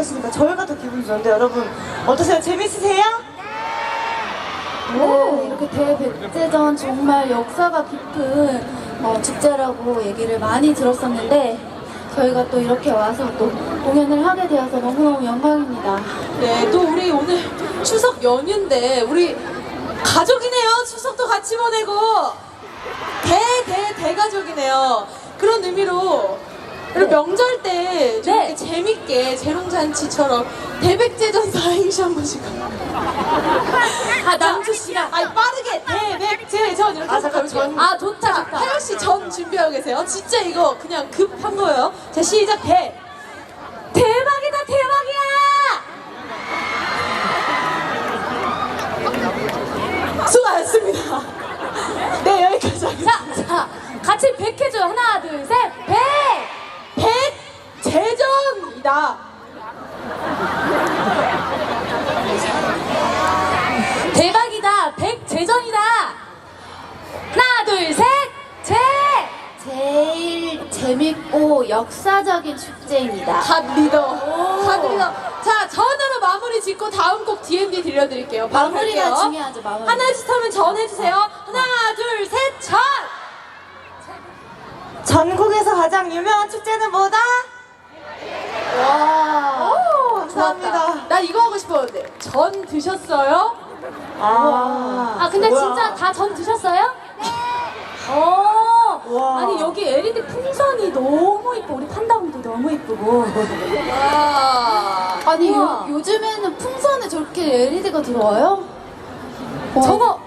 계시니까 저희가 더 기분이 좋은데 여러분 어떠세요? 재밌으세요? 네, 이렇게 대백제전 정말 역사가 깊은 어, 축제라고 얘기를 많이 들었었는데 저희가 또 이렇게 와서 또 공연을 하게 되어서 너무너무 영광입니다. 네, 또 우리 오늘 추석 연휴인데 우리 가족이네요. 추석도 같이 보내고 대 대 대가족이네요. 그런 의미로 우리 명절 때좀 네. 재밌게 재롱잔치처럼 대백제전 사행시 한 번씩. 아 남주 씨가 아니 빠르게 대백제전 이렇게 아, 해서 잠깐, 가볼게요. 전- 아, 좋다, 자, 좋다. 하연 씨전 준비하고 계세요. 진짜 이거 그냥 급한 거예요. 자 시작 대. 핫 리더. 핫 리더. 자 전으로 마무리 짓고 다음 곡 D&D 들려드릴게요. 바로 마무리가 갈게요. 중요하죠, 마무리. 하나씩 하면 전 해주세요. 하나 둘 셋 전. 전국에서 가장 유명한 축제는 뭐다? 와. 오 감사합니다 좋았다. 나 이거 하고 싶었는데 전 드셨어요? 아, 아 근데 뭐야. 진짜 다 전 드셨어요? 어. 와. 아니 여기 LED 풍선이 너무 이뻐. 우리 판다운도 너무 이쁘고. 와. 아니 우와. 요, 요즘에는 풍선에 저렇게 LED가 들어와요? 저거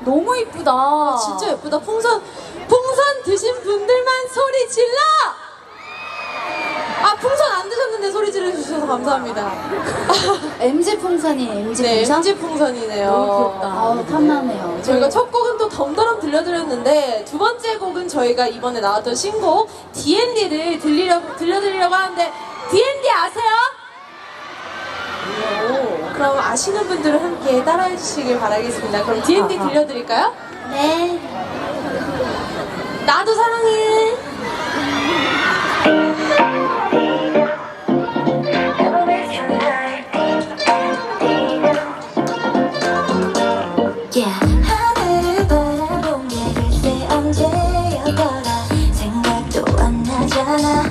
너무 이쁘다. 아, 진짜 예쁘다. 풍선 풍선 드신 분들만 소리 질러. 아 풍선 안 드셨는데 소리 질러 주셔서 감사합니다. MG 풍선이 MG 네, 풍선? MG 풍선이네요. 너무 귀엽다. 아우 탐나네요. 저희가 첫 곡은 또 덤더럼 들려드렸는데 두 번째 곡은 저희가 이번에 나왔던 신곡 D&D를 들리려고, 들려드리려고 하는데 D&D 아세요? 오, 그럼 아시는 분들은 함께 따라해 주시길 바라겠습니다. 그럼 D&D. 들려드릴까요? 네. 나도 사랑해. 나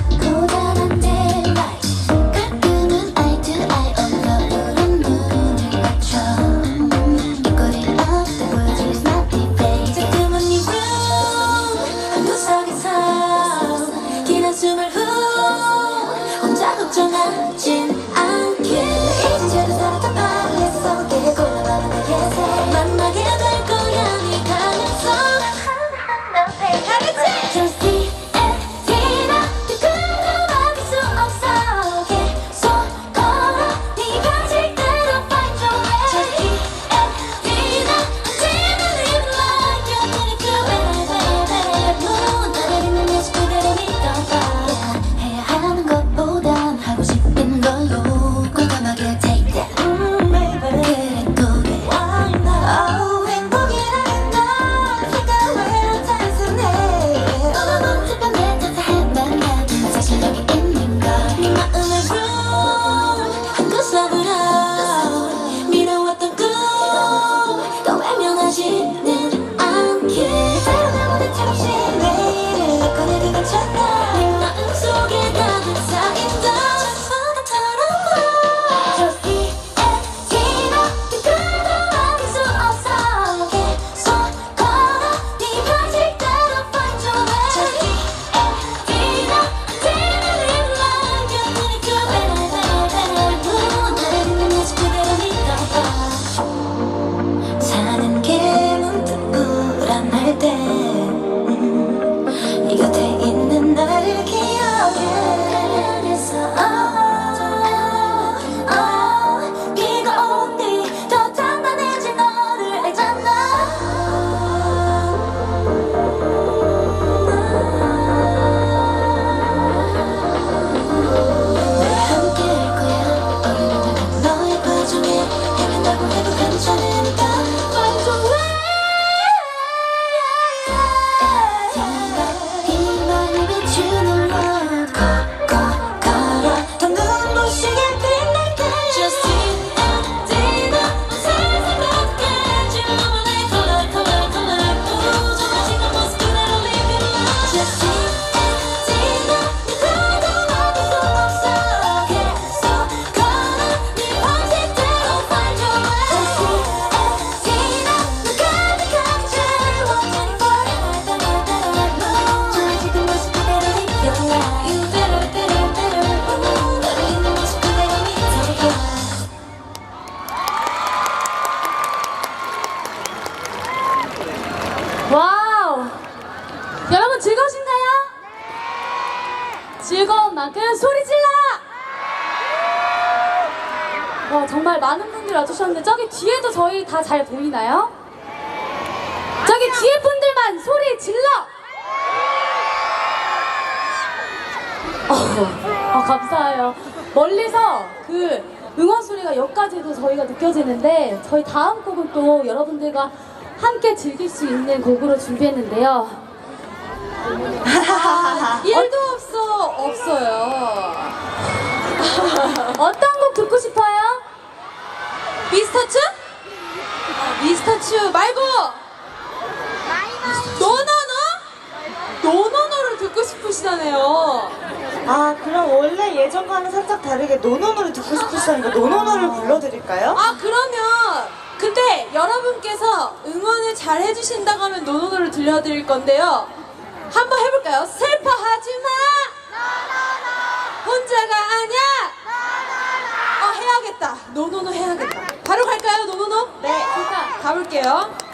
다 잘 보이나요? 저기 뒤에 분들만 소리 질러! 어, 어, 감사해요. 멀리서 그 응원 소리가 여기까지도 저희가 느껴지는데 저희 다음 곡은 또 여러분들과 함께 즐길 수 있는 곡으로 준비했는데요. 아, 일도 없어 없어요. 어떤 곡 듣고 싶어요? 미스터 츄? 이스타츄 말고 노노노? 노노노를 듣고 싶으시다네요. 아 그럼 원래 예전과는 살짝 다르게 노노노를 듣고 싶으시다니까 노노노를 불러드릴까요? 아 그러면 근데 여러분께서 응원을 잘 해주신다고 하면 노노노를 들려드릴 건데요. 한번 해볼까요? 슬퍼하지 마. 노노노 혼자가 아니야. 어 해야겠다. 노노노 해야겠다. 바로 갈까요, 노노노? 네, 일단 가볼게요.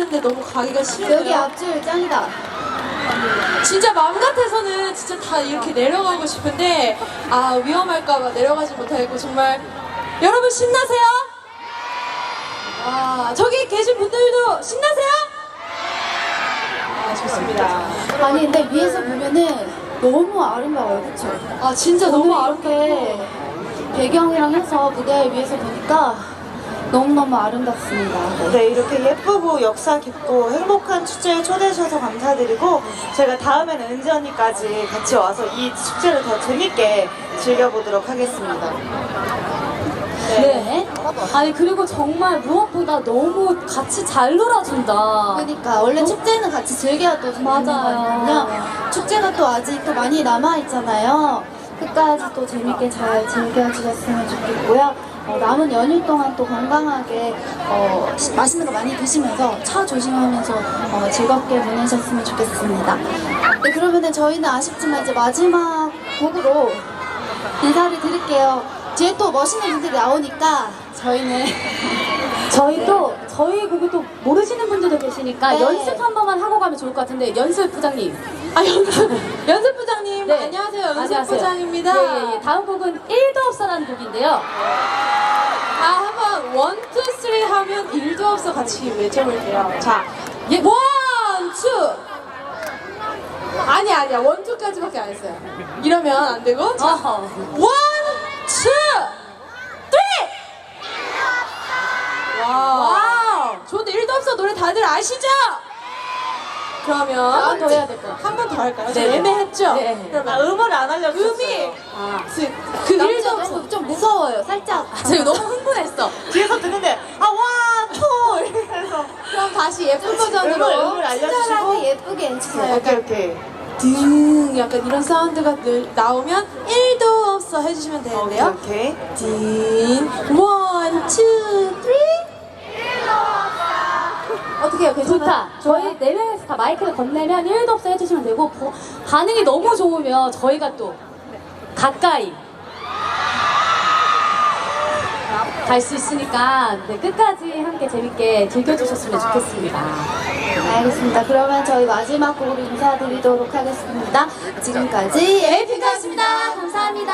하는데 너무 가기가 싫어요. 여기 앞줄 짱이다. 진짜 마음 같아서는 진짜 다 이렇게 내려가고 싶은데 아 위험할까봐 내려가지 못하고 정말 여러분 신나세요? 아 저기 계신 분들도 신나세요? 아 좋습니다. 아니 근데 위에서 보면은 너무 아름다워요, 그쵸? 아 진짜 너무 아름답고 배경이랑 해서 무대 위에서 보니까 너무너무 아름답습니다. 네, 이렇게 예쁘고 역사 깊고 행복한 축제에 초대해 주셔서 감사드리고 저희가 다음에는 은지 언니까지 같이 와서 이 축제를 더 재밌게 즐겨보도록 하겠습니다. 네. 아니 그리고 정말 무엇보다 너무 같이 잘 놀아준다. 그러니까 원래 축제는 같이 즐겨야 또 재밌는 맞아요. 거거든요. 축제가 또 아직 또 많이 남아 있잖아요. 끝까지 또 재밌게 잘 즐겨주셨으면 좋겠고요. 어, 남은 연휴 동안 또 건강하게 어, 시- 맛있는 거 많이 드시면서 차 조심하면서 어, 즐겁게 보내셨으면 좋겠습니다. 네, 그러면은 저희는 아쉽지만 이제 마지막 곡으로 인사를 드릴게요. 뒤에 또 멋있는 분들이 나오니까 저희는 저희도 저희 곡을 또 모르시는 분들도 계시니까 네. 연습 한 번만 하고 가면 좋을 것 같은데 연습 부장님. 아 연습 연습 부장 님 네. 안녕하세요 연습 안녕하세요. 부장입니다. 예, 예. 다음 곡은 1도 없어라는 곡인데요. 아 한번 원투 쓰리 하면 일도 없어 같이 외쳐볼게요. 자, 예, 원, 투. 아니 아니야 원투까지밖에 안 했어요. 이러면 안 되고 자, 어허. 원, 투, 쓰리. 와우. 좋은데 일도 없어 노래 다들 아시죠? 그러면 한번더 해야 될것 같아요. 한 번 더 할까요? 좀 네, 네. 애매했죠? 네. 아, 그러면 음을 안 알려주셨어요. 음이 아, 그, 그 일도. 너무 좀 무서워요. 살짝. 제가 너무 흥분했어. 뒤에서 듣는데 아, 와, 토! 이러면서 그럼 다시 예쁜 음을, 버전으로 음을 알려주시고 예쁘게 해주세요. 오케이, 오케이. 딩 약간 이런 사운드가 늘 나오면 1도 없어 해주시면 되는데요. 오케이. 딩 원, 투, 쓰리 어떻게 해요? 괜찮아요? 좋다. 저희 네 명에서 다 마이크를 건네면 1도 없어 해주시면 되고 보- 반응이 너무 좋으면 저희가 또 가까이 갈 수 있으니까 네, 끝까지 함께 재밌게 즐겨주셨으면 좋겠습니다. 알겠습니다. 그러면 저희 마지막 곡으로 인사드리도록 하겠습니다. 지금까지 에이핑크였습니다. 감사합니다.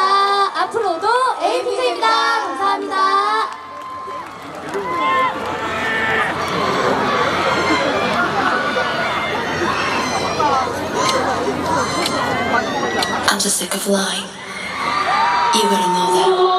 앞으로도 에이핑크입니다. 감사합니다. I'm just sick of lying. You gotta know that.